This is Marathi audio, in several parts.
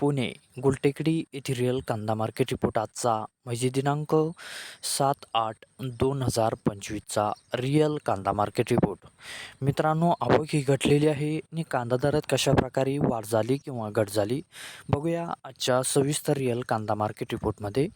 पुणे गुलटेकडी येथील रिअल कांदा मार्केट रिपोर्ट आजचा म्हणजे दिनांक सात आठ दोन हजार पंचवीसचा रिअल कांदा मार्केट रिपोर्ट. मित्रांनो आवक ही घटलेली आहे आणि कांदा दरात कशा प्रकारे वाढ झाली किंवा घट झाली बघूया आजच्या सविस्तर रिअल कांदा मार्केट रिपोर्टमध्ये.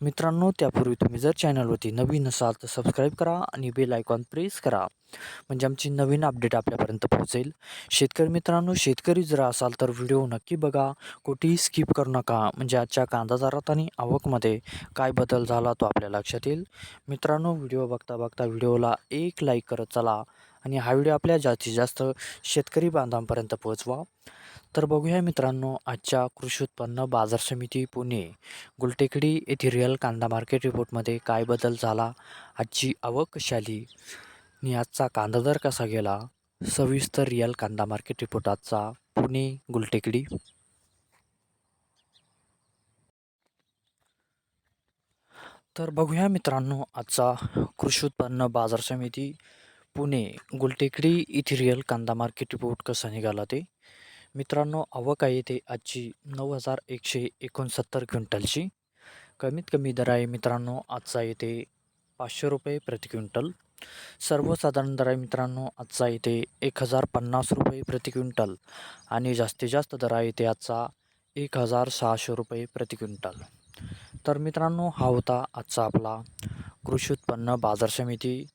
मित्रांनो त्यापूर्वी तुम्ही जर चॅनलवरती नवीन असाल तर सबस्क्राईब करा आणि बेल आयकॉन प्रेस करा. म्हणजे आमची नवीन अपडेट आपल्यापर्यंत पोहोचेल. शेतकरी मित्रांनो शेतकरी जर असाल तर व्हिडिओ नक्की बघा. कुठेही स्किप करू नका. म्हणजे आजच्या कांदा दरात आणि आवकमध्ये काय बदल झाला तो आपल्या लक्षात येईल. मित्रांनो व्हिडिओ बघता बघता व्हिडिओला एक लाईक करत चला आणि हा व्हिडिओ आपल्या जास्तीत जास्त शेतकरी बांधवांपर्यंत पोहोचवा. तर बघूया मित्रांनो आजच्या कृषी उत्पन्न बाजार समिती पुणे गुलटेकडी येथील रिअल कांदा मार्केट रिपोर्टमध्ये काय बदल झाला? आजची आवक कशी आली? आणि आजचा कांदा दर कसा गेला? सविस्तर रिअल कांदा मार्केट रिपोर्ट आजचा पुणे गुलटेकडी. तर बघूया मित्रांनो आजचा कृषी उत्पन्न बाजार समिती पुणे गुलटेकडी इथे रिअल कांदा मार्केट रिपोर्ट कसा निघाला ते. मित्रांनो आवक आहे ते आजची नऊ हजार एकशे एकोणसत्तर क्विंटलची. कमीत कमी दर आहे मित्रांनो आजचा येते पाचशे रुपये प्रति क्विंटल. सर्वसाधारण दर आहे मित्रांनो आजचा येते एक हजार पन्नास रुपये प्रति क्विंटल आणि जास्तीत जास्त दर आहे आजचा एक हजार सहाशे रुपये प्रति क्विंटल. तर मित्रांनो हा होता आजचा आपला कृषी उत्पन्न बाजार समिती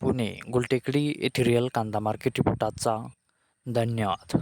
पुणे गुलटेकडी येथे रिअल कांदा मार्केट रिपोर्ट आजचा. धन्यवाद.